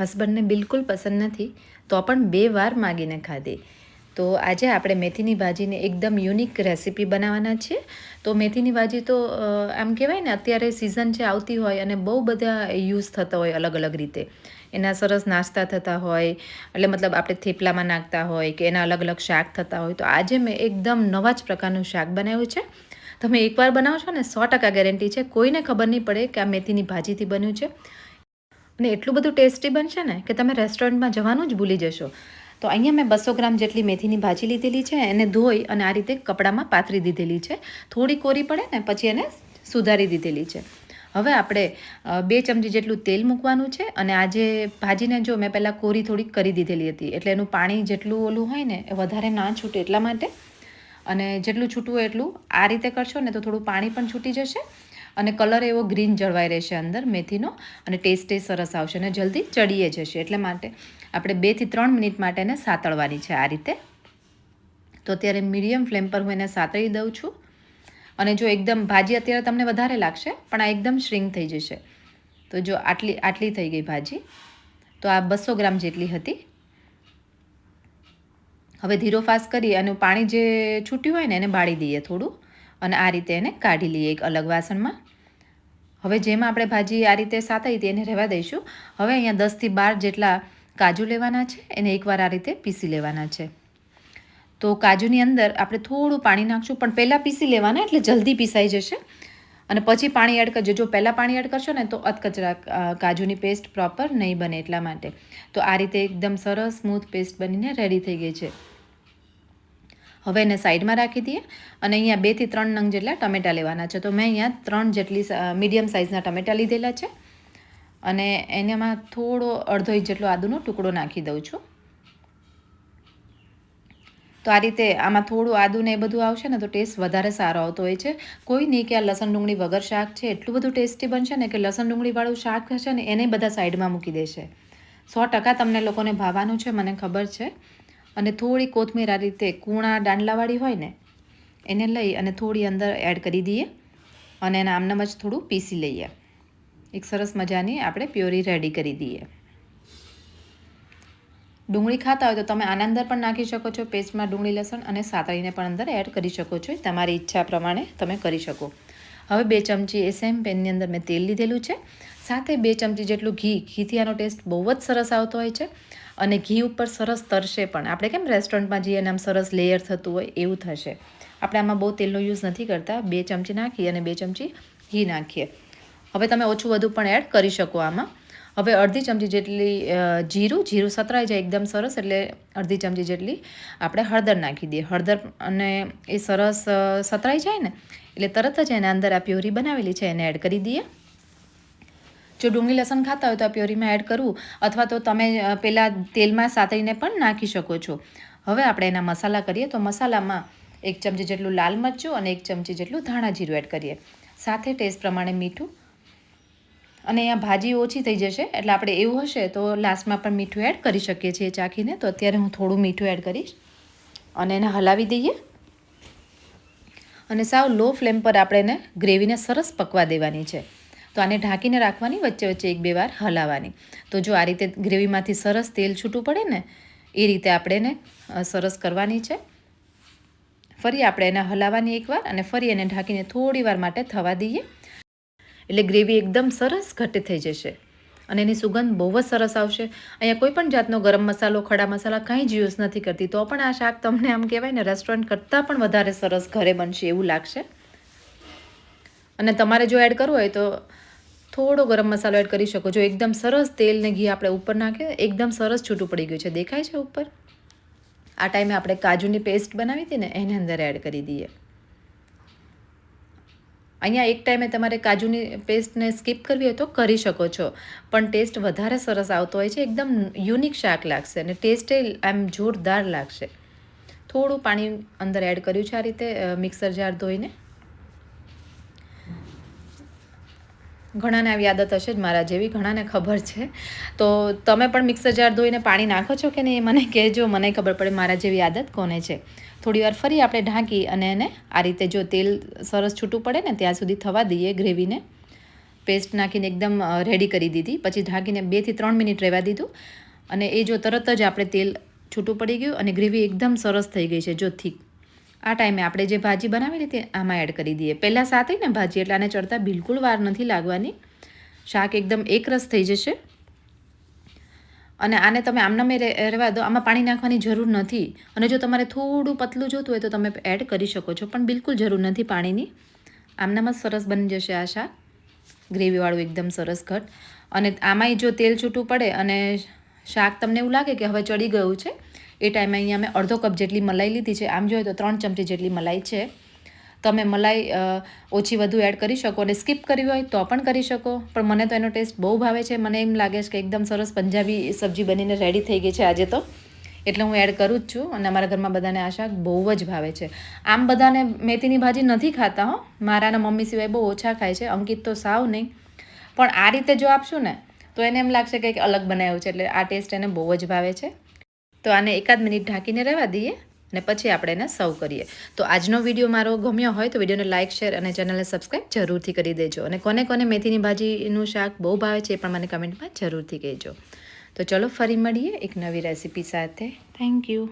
હસબન્ડને બિલકુલ પસંદ નથી, તો પણ બે વાર માગીને ખાધી. તો આજે આપણે મેથીની ભાજીને એકદમ યુનિક રેસીપી બનાવવાના છીએ તો મેથીની ભાજી તો આમ કહેવાય ને, અત્યારે સિઝન છે આવતી હોય અને બહુ બધા યુઝ થતા હોય અલગ અલગ રીતે. એના સરસ નાસ્તા થતા હોય, એટલે મતલબ આપણે થેપલામાં નાખતા હોય કે એના અલગ અલગ શાક થતા હોય, તો આજે મેં એકદમ નવા જ પ્રકારનું શાક બનાવ્યું છે. તમે એકવાર બનાવશો ને, સો ટકા ગેરંટી છે, કોઈને ખબર નહીં પડે કે આ મેથીની ભાજીથી બન્યું છે. અને એટલું બધું ટેસ્ટી બનશે ને કે તમે રેસ્ટોરન્ટમાં જવાનું જ ભૂલી જશો. તો અહીંયા મેં બસો ગ્રામ જેટલી મેથીની ભાજી લીધેલી છે, એને ધોઈ અને આ રીતે કપડામાં પાથરી દીધેલી છે. થોડી કોરી પડે ને પછી એને સુધારી દીધેલી છે. હવે આપણે બે ચમચી જેટલું તેલ મૂકવાનું છે અને આજે ભાજીને જો મેં પહેલાં કોરી થોડીક કરી દીધેલી હતી, એટલે એનું પાણી જેટલું ઓલું હોય ને એ વધારે ના છૂટે એટલા માટે. અને જેટલું છૂટવું એટલું આ રીતે કરશો ને તો થોડું પાણી પણ છૂટી જશે. અને કલર એવો ગ્રીન જળવાઈ રહેશે અંદર મેથીનો અને ટેસ્ટ એ સરસ આવશે અને જલ્દી ચડીએ જશે. એટલે માટે આપણે બેથી ત્રણ મિનિટ માટે એને સાતળવાની છે આ રીતે. તો અત્યારે મીડિયમ ફ્લેમ પર હું એને સાતળી દઉં છું. અને જો એકદમ ભાજી અત્યારે તમને વધારે લાગશે, પણ આ એકદમ શ્રિંક થઈ જશે. તો જો આટલી આટલી થઈ ગઈ ભાજી, તો આ બસો ગ્રામ જેટલી હતી. હવે ધીરો ફાસ કરી અને પાણી જે છૂટ્યું હોય ને એને બાળી દઈએ થોડું. અને આ રીતે એને કાઢી લઈએ એક અલગ વાસણમાં. હવે જેમાં આપણે ભાજી આ રીતે સાતઈ હતી એને રહેવા દઈશું. હવે અહીંયા દસથી બાર જેટલા કાજુ લેવાના છે, એને એકવાર આ રીતે પીસી લેવાના છે. તો કાજુની અંદર આપણે થોડું પાણી નાખશું, પણ પહેલાં પીસી લેવાના એટલે જલ્દી પીસાઈ જશે. અને પછી પાણી એડ કરજો જો પહેલાં પાણી એડ કરશો ને તો અધકચરા કાજુની પેસ્ટ પ્રોપર નહીં બને એટલા માટે. તો આ રીતે એકદમ સરસ સ્મૂથ પેસ્ટ બનીને રેડી થઈ ગઈ છે. હવે એને સાઈડમાં રાખી દઈએ અને અહીંયા બેથી ત્રણ નંગ જેટલા ટમેટા લેવાના છે. તો મેં અહીંયા ત્રણ જેટલી મીડિયમ સાઇઝના ટમેટા લીધેલા છે. અને એનામાં થોડો અડધો ઇંચ જેટલો આદુનો ટુકડો નાખી દઉં છું. તો આ રીતે આમાં થોડું આદુ ને એ બધું આવશે ને તો ટેસ્ટ વધારે સારો આવતો હોય છે. કોઈ નહીં કે આ લસણ ડુંગળી વગર શાક છે. એટલું બધું ટેસ્ટી બનશે ને કે લસણ ડુંગળીવાળું શાક હશે ને એને બધા સાઈડમાં મૂકી દેશે. સો ટકા તમને લોકોને ભાવવાનું છે, મને ખબર છે. અને થોડી કોથમીર આ રીતે કૂણા દાંડલાવાળી હોય ને, એને લઈ અને થોડી અંદર એડ કરી દઈએ અને એને આમનામ જ થોડું પીસી લઈએ. એક સરસ મજાની આપણે પ્યોરી રેડી કરી દઈએ. ડુંગળી ખાતા હોય તો તમે આના અંદર પણ નાખી શકો છો, પેસ્ટમાં ડુંગળી, લસણ અને સાતળીને પણ અંદર એડ કરી શકો છો તમારી ઈચ્છા પ્રમાણે તમે કરી શકો. હવે બે ચમચી એ સેમ પેનની અંદર મેં તેલ લીધેલું છે. સાથે બે ચમચી જેટલું ઘી. ઘીથી આનો ટેસ્ટ બહુ જ સરસ આવતો હોય છે અને ઘી ઉપર સરસ તરશે પણ. આપણે કેમ રેસ્ટોરન્ટમાં જઈએ અને આમ સરસ લેયર થતું હોય એવું થશે. આપણે આમાં બહુ તેલનો યુઝ નથી કરતા. બે ચમચી નાખી અને બે ચમચી ઘી નાખીએ. હવે તમે ઓછું વધુ પણ એડ કરી શકો આમાં. હવે અડધી ચમચી જેટલી જીરું જીરું સતરાઈ જાય એકદમ સરસ એટલે અડધી ચમચી જેટલી આપણે હળદર નાખી દઈએ. હળદર અને એ સરસ સતરાઈ જાય ને એટલે તરત જ એના અંદર આ પ્યોરી બનાવેલી છે એને એડ કરી દઈએ. જો ડુંગળી લસણ ખાતા હોય તો આ પ્યોરીમાં એડ કરવું અથવા તો તમે પહેલાં તેલમાં સાતરીને પણ નાખી શકો છો. હવે આપણે એના મસાલા કરીએ તો મસાલામાં એક ચમચી જેટલું લાલ મરચું અને એક ચમચી જેટલું ધાણા જીરું એડ કરીએ. સાથે ટેસ્ટ પ્રમાણે મીઠું અને અહીંયા ભાજી ઓછી થઈ જશે, એટલે આપણે એવું હશે તો લાસ્ટમાં પણ મીઠું એડ કરી શકીએ છીએ ચાખીને. તો અત્યારે હું થોડું મીઠું એડ કરીશ અને એને હલાવી દઈએ. અને સાવ લો ફ્લેમ પર આપણે એને ગ્રેવીને સરસ પકવા દેવાની છે. તો આને ઢાંકીને રાખવાની, વચ્ચે વચ્ચે એક બે વાર હલાવવાની. તો જો આ રીતે ગ્રેવીમાંથી સરસ તેલ છૂટું પડે ને, એ રીતે આપણે એને સરસ કરવાની છે. ફરી આપણે એને હલાવવાની એકવાર અને ફરી એને ઢાંકીને થોડી વાર માટે થવા દઈએ. એટલે ગ્રેવી એકદમ સરસ ઘટ્ટ થઈ જશે. અને એની સુગંધ બહુ જ સરસ આવશે. અહીંયા કોઈ પણ જાતનો ગરમ મસાલો, ખડા મસાલા કાંઈ જ યુઝ નથી કરતી. તો પણ આ શાક તમને આમ કહેવાય ને રેસ્ટોરન્ટ કરતાં પણ વધારે સરસ ઘરે બનશે એવું લાગશે. અને તમારે જો એડ કરવું હોય તો થોડો ગરમ મસાલો એડ કરી શકો. છો એકદમ સરસ તેલ ને ઘી આપણે ઉપર નાખીએ એકદમ સરસ છૂટું પડી ગયું છે. દેખાય છે ઉપર? આ ટાઈમે આપણે કાજુની પેસ્ટ બનાવી હતી ને, એને અંદર એડ કરી દઈએ. અહીંયા એક ટાઈમે તમારે કાજુની પેસ્ટને સ્કીપ કરવી હોય તો કરી શકો છો. પણ ટેસ્ટ વધારે સરસ આવતો હોય છે, એકદમ યુનિક શાક લાગશે અને ટેસ્ટ આમ જોરદાર લાગશે. થોડું પાણી અંદર એડ કર્યું છે આ રીતે મિક્સર જાર ધોઈને. ઘણાને આવી આદત હશે જ મારા જેવી, ઘણાને ખબર છે. તો તમે પણ મિક્સર જાર ધોઈને પાણી નાખો છો કે નહીં? મને કહેજો, મને ખબર પડે મારા જેવી આદત કોને છે. થોડી વાર ફરી આપણે ઢાંકી અને એને આ રીતે જો તેલ સરસ છૂટું પડે ને ત્યાં સુધી થવા દઈએ ગ્રેવીને. પેસ્ટ નાખીને એકદમ રેડી કરી દીધી. પછી ઢાંકીને બેથી ત્રણ મિનિટ રહેવા દીધું. અને એ જો તરત જ આપણે તેલ છૂટું પડી ગયું અને ગ્રેવી એકદમ સરસ થઈ ગઈ છે, જો થીક આ ટાઈમે આપણે જે ભાજી બનાવેલી તે આમાં એડ કરી દઈએ. પહેલાં સાથે ને ભાજી, એટલે આને ચડતા બિલકુલ વાર નથી લાગવાની. શાક એકદમ એકરસ થઈ જશે. અને આને તમે આમનામે રહેવા દો, આમાં પાણી નાખવાની જરૂર નથી. અને જો તમારે થોડું પતલું જોતું હોય તો તમે એડ કરી શકો છો, પણ બિલકુલ જરૂર નથી પાણીની. આમનામાં સરસ બની જશે આ શાક. ગ્રેવીવાળું એકદમ સરસ ઘટ. અને આમાંય જો તેલ છૂટું પડે અને શાક તમને એવું લાગે કે હવે ચડી ગયું છે એ ટાઈમે અહીંયા મેં અડધો કપ જેટલી મલાઈ લીધી છે. આમ જોઈએ તો ત્રણ ચમચી જેટલી મલાઈ છે. તમે મલાઈ ઓછી વધુ એડ કરી શકો અને સ્કીપ કરવી હોય તો પણ કરી શકો. પણ મને તો એનો ટેસ્ટ બહુ ભાવે છે. મને એમ લાગે છે કે એકદમ સરસ પંજાબી સબ્જી બનીને રેડી થઈ ગઈ છે આજે તો. એટલે હું એડ કરું જ છું અને અમારા ઘરમાં બધાને આ શાક બહુ જ ભાવે છે. આમ બધાને મેથીની ભાજી નથી ખાતા હો. મારાના મમ્મી સિવાય બહુ ઓછા ખાય છે. અંકિત તો સાવ નહીં. પણ આ રીતે જો આપશું ને, તો એને એમ લાગશે કે અલગ બનાવ્યું છે. એટલે આ ટેસ્ટ એને બહુ જ ભાવે છે. તો આને એકાદ મિનિટ ઢાંકીને રહેવા દઈએ અને પછી આપણે એને સર્વ કરીએ. તો આજનો વીડિયો મારો ગમ્યો હોય તો વિડીયોને લાઇક, શેર અને ચેનલને સબસ્ક્રાઈબ જરૂરથી કરી દેજો. અને કોને કોને મેથીની ભાજીનું શાક બહુ ભાવે છે એ પણ મને કમેન્ટમાં જરૂરથી કહેજો. તો ચલો ફરી મળીએ એક નવી રેસીપી સાથે. Thank you